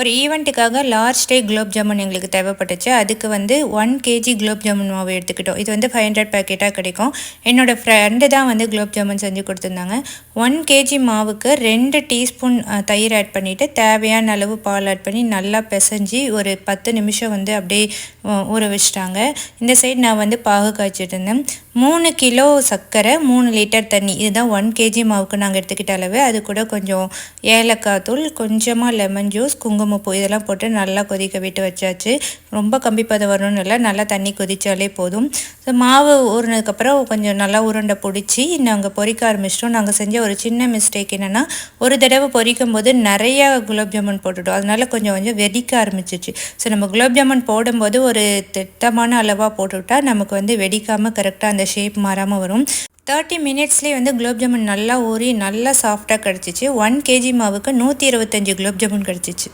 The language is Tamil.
ஒரு ஈவெண்ட்டுக்காக லார்ஜ் டே குலோப் ஜாமுன் எங்களுக்கு தேவைப்பட்டுச்சு. அதுக்கு வந்து ஒன் கேஜி குலோப் ஜாமுன் மாவு எடுத்துக்கிட்டோம். இது வந்து ஃபைவ் ஹண்ட்ரட் பேக்கெட்டாக கிடைக்கும். என்னோடய ஃப்ரெண்டு தான் வந்து குலோப் ஜாமுன் செஞ்சு கொடுத்துருந்தாங்க. ஒன் கேஜி மாவுக்கு ரெண்டு டீஸ்பூன் தயிர் ஆட் பண்ணிவிட்டு தேவையான அளவு பால் ஆட் பண்ணி நல்லா பிசைஞ்சு ஒரு பத்து நிமிஷம் வந்து அப்படியே ஊற வச்சிட்டாங்க. இந்த சைடு நான் வந்து பாகு காய்ச்சிட்டு இருந்தேன். மூணு கிலோ சர்க்கரை மூணு லிட்டர் தண்ணி. இதுதான் ஒன் கேஜி மாவுக்கு நாங்கள் எடுத்துக்கிட்ட அளவு. அது கூட கொஞ்சம் ஏலக்காய் தூள் கொஞ்சமாக லெமன் ஜூஸ் குங்குமப்பூ இதெல்லாம் போட்டு நல்லா கொதிக்க விட்டு வச்சாச்சு. ரொம்ப கம்பி பதம் வரணும்னு இல்லை நல்லா தண்ணி கொதித்தாலே போதும். ஸோ மாவு ஊறினதுக்கப்புறம் கொஞ்சம் நல்லா உருண்டை பிடிச்சி நாங்கள் பொரிக்க ஆரம்பிச்சிட்டோம். நாங்கள் செஞ்ச ஒரு சின்ன மிஸ்டேக் என்னென்னா ஒரு தடவை பொரிக்கும் போது நிறையா குலாப் ஜாமுன் போட்டுட்டோம். அதனால கொஞ்சம் கொஞ்சம் வெடிக்க ஆரம்பிச்சிச்சு. ஸோ நம்ம குலாப் ஜாமுன் போடும்போது ஒரு திட்டமான அளவாக போட்டுவிட்டா நமக்கு வந்து வெடிக்காமல் கரெக்டாக அந்த ஷேப் மாறாமல் வரும். தேர்ட்டி மினிட்ஸ்லேயே வந்து குலோப் ஜாமுன் நல்லா ஊறி நல்லா சாஃப்டாக கிடச்சிச்சு. ஒன் கேஜி மாவுக்கு நூற்றி இருபத்தஞ்சி குலோப் ஜாமுன் கிடச்சிச்சு.